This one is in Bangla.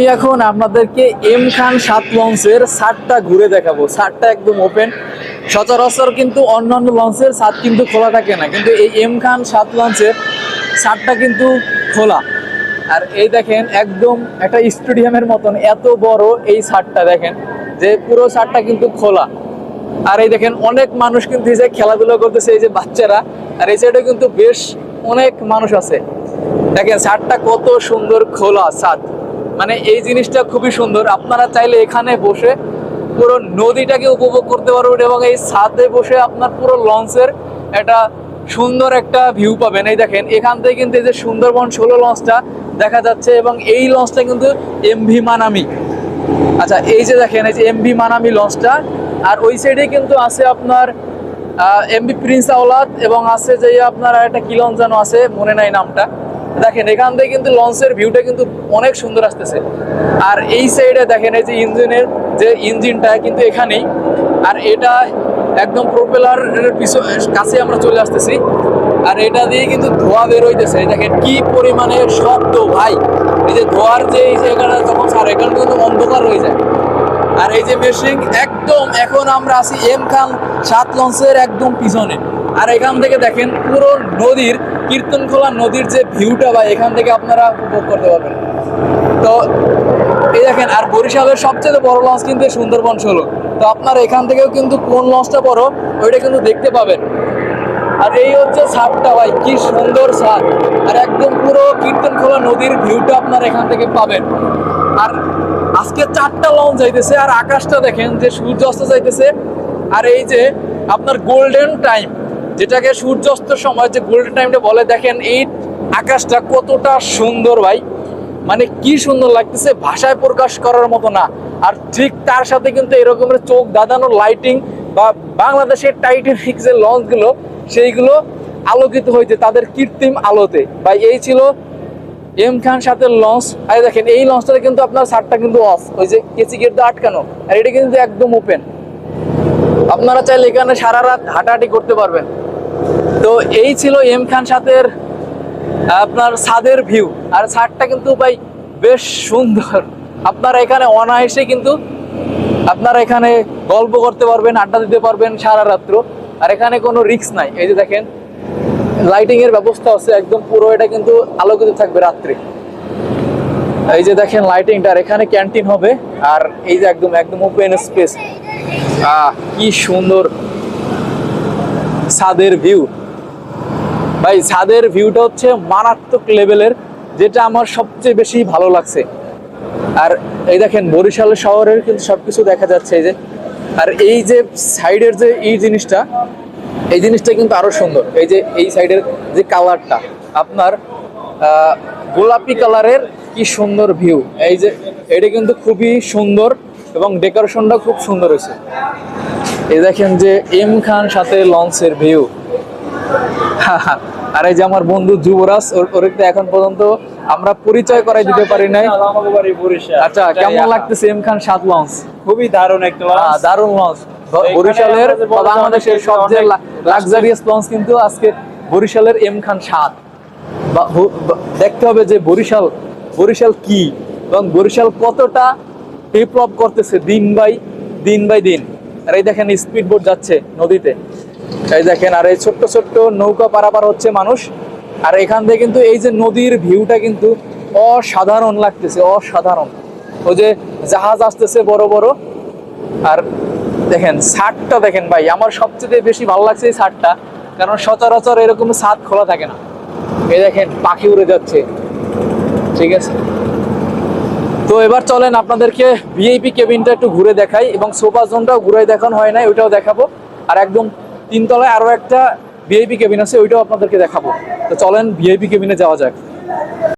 আমি এখন আপনাদেরকে এম খান সাত লঞ্চের সাতটা ঘুরে দেখাবো। সাতটা একদম ওপেন সচরাচর কিন্তু অন্যান্য লঞ্চের সাত কিন্তু খোলা থাকে না কিন্তু এই এম খান সাত লঞ্চের সাতটা কিন্তু খোলা। আর এই দেখেন একদম একটা স্টেডিয়ামের মতন এত বড় এই সাতটা দেখেন, যে পুরো সাতটা কিন্তু খোলা। আর এই দেখেন অনেক মানুষ কিন্তু এই যে খেলাধুলা করতেছে, এই যে বাচ্চারা। আর এই সাইডে কিন্তু বেশ অনেক মানুষ আছে। দেখেন ছাদটা কত সুন্দর খোলা ছাদ মানে এই জিনিসটা খুবই সুন্দর। আপনারা চাইলে এখানে বসে পুরো নদীটাকে উপভোগ করতে পারবেন এবং এই ছাদে বসে আপনার পুরো লঞ্চের একটা সুন্দর একটা ভিউ পাবেন। এই দেখেন, এখান থেকে কিন্তু এই যে সুন্দরবন ষোলো লঞ্চটা দেখা যাচ্ছে এবং এই লঞ্চটা কিন্তু এমভি মানামি আচ্ছা এই যে দেখেন, এই যে এমভি মানামি লঞ্চটা, আর ওই সাইডে কিন্তু আছে আপনার এমবি প্রিন্স আওলাদ এবং আছে যে আপনার একটা কি লঞ্চ যেন আছে, মনে নাই নামটা। দেখেন, এখান থেকে কিন্তু লঞ্চের ভিউটা কিন্তু অনেক সুন্দর আসতেছে। আর এই সাইডে দেখেন, এই যে ইঞ্জিনের যে ইঞ্জিনটা কিন্তু এখানেই। আর এটা একদম প্রোপেলার কাছে আমরা চলে আসতেছি। আর এটা দিয়ে কিন্তু ধোয়া বের হইতেছে। দেখেন, কি পরিমাণে শব্দ, ভাই! এই যে ধোয়ার যে এই জায়গাটা যখন ছাড়ে, এখানে কিন্তু অন্ধকার হয়ে যায়। আর এই যে মেশিং একদম এখন আমরা আছি এম খান সাত লঞ্চের একদম পিছনে। আর এখান থেকে দেখেন, পুরো নদীর কীর্তনখোলা নদীর যে ভিউটা বা এখান থেকে আপনারা উপভোগ করতে পারবেন। তো, এই দেখেন, আর বরিশালের সবচেয়ে বড় লঞ্চ কিন্তু সুন্দরবন ষোলো। তো আপনারা এখান থেকেও কিন্তু কোন লঞ্চটা বড় ওইটা কিন্তু দেখতে পাবেন। আর এই হচ্ছে ছাদটা ভাই, কি সুন্দর ছাদ। আর একদম পুরো কীর্তনখোলা নদীর ভিউটা আপনারা এখান থেকে পাবেন। আর আজকে চারটা লঞ্চ যাইতেছে, আর আকাশটা দেখেন যে সূর্য অস্ত যাইতেছে। আর এই যে, আপনার গোল্ডেন টাইম যেটাকে সূর্যাস্তের সময় যে গোল্ডেন টাইমটা বলে, দেখেন এই আকাশটা কতটা সুন্দর ভাই। মানে কি সুন্দর লাগতেছে, ভাষায় প্রকাশ করার মতো না। আর ঠিক তার সাথে কিন্তু এরকমের চোখ দাদানো লাইটিং বা বাংলাদেশের টাইটানিক যে লঞ্চগুলো সেইগুলো আলোকিত হয়েছে তাদের কৃত্রিম আলোতে। বা এই ছিল এম খান সাথে লঞ্চ আর দেখেন, এই লঞ্চটাতে কিন্তু আপনার ছাদটা কিন্তু অফ ওই যে কেসি গেট দিয়ে আটকানো। আর এটা কিন্তু একদম ওপেন আপনারা চাইলে এখানে সারা রাত হাঁটাহাঁটি করতে পারবেন। তো এই ছিল এম খান সাথের, আপনার ছাদের ভিউ আর ছাদটা কিন্তু ভাই বেশ সুন্দর। আপনারা এখানে অনায়াসে কিন্তু আপনারা এখানে গল্প করতে পারবেন, আড্ডা দিতে পারবেন সারা রাত্র। আর এখানে কোনো রিস্ক নাই। এই যে দেখেন লাইটিং এর ব্যবস্থা আছে একদম পুরো। এটা কিন্তু আলোকিত থাকবে রাত্রে। এই যে দেখেন লাইটিংটা আর এখানে ক্যান্টিন হবে। আর এই যে একদম একদম ওপেন স্পেস আহ, কি সুন্দর ছাদের ভিউ ভাই, ছাদের ভিউটা হচ্ছে মারাত্মক লেভেলের যেটা আমার সবচেয়ে বেশি ভালো লাগছে। আর এই দেখেন, বরিশাল শহরের কিন্তু সবকিছু দেখা যাচ্ছে এই যে। আর এই যে সাইডের যে এই জিনিসটা এই জিনিসটা কিন্তু আরও সুন্দর। এই যে এই সাইডের যে কালারটা আপনার গোলাপি কালারের কি সুন্দর ভিউ এই যে, এটা কিন্তু খুবই সুন্দর এবং ডেকোরেশনটা খুব সুন্দর হয়েছে। এই দেখেন যে এম খান সাথে লঞ্চের ভিউ আর এই যে আমার বন্ধু যুবরাজ ওর- তো এখন পর্যন্ত আমরা পরিচয় করাই দিতে পারি নাই। আচ্ছা কেমন লাগতেছে এম খান সাত লঞ্চ খুবই দারুণ একটা দারুণ লঞ্চ বরিশালের বাংলাদেশের সবচেয়ে লাক্সারিয়াস লঞ্চ কিন্তু আজকে বরিশালের এম খান সাত। দেখতে হবে যে বরিশাল বরিশাল কি এবং বরিশাল কতটা ডেভেলপ করতেছে দিন বাই দিন বাই দিন। আর এই দেখেন স্পিড বোট যাচ্ছে নদীতে। এই দেখেন, আর এই ছোট্ট ছোট্ট নৌকা পারাপার হচ্ছে মানুষ। আর এখান থেকে কিন্তু এই যে নদীর ভিউটা কিন্তু অসাধারণ লাগতেছে, অসাধারণ। ওই যে জাহাজ আসতেছে বড় বড়। আর দেখেন, ছাদটা দেখেন ভাই, আমার সবচেয়ে বেশি ভালো লাগছে এই ছাদটা, কারণ সচরাচর এরকম ছাদ খোলা থাকে না। এই দেখেন, পাখি উড়ে যাচ্ছে। ঠিক আছে? তো এবার চলেন আপনাদেরকে ভিআইপি কেবিনটা একটু ঘুরে দেখাই, এবং সোফা জোনটাও ঘুরে দেখানো হয় না ওইটাও দেখাবো। আর একদম তিনতলায় আরও একটা ভিআইপি কেবিন আছে, ওইটাও আপনাদেরকে দেখাবো। তো চলেন ভিআইপি কেবিনে যাওয়া যাক।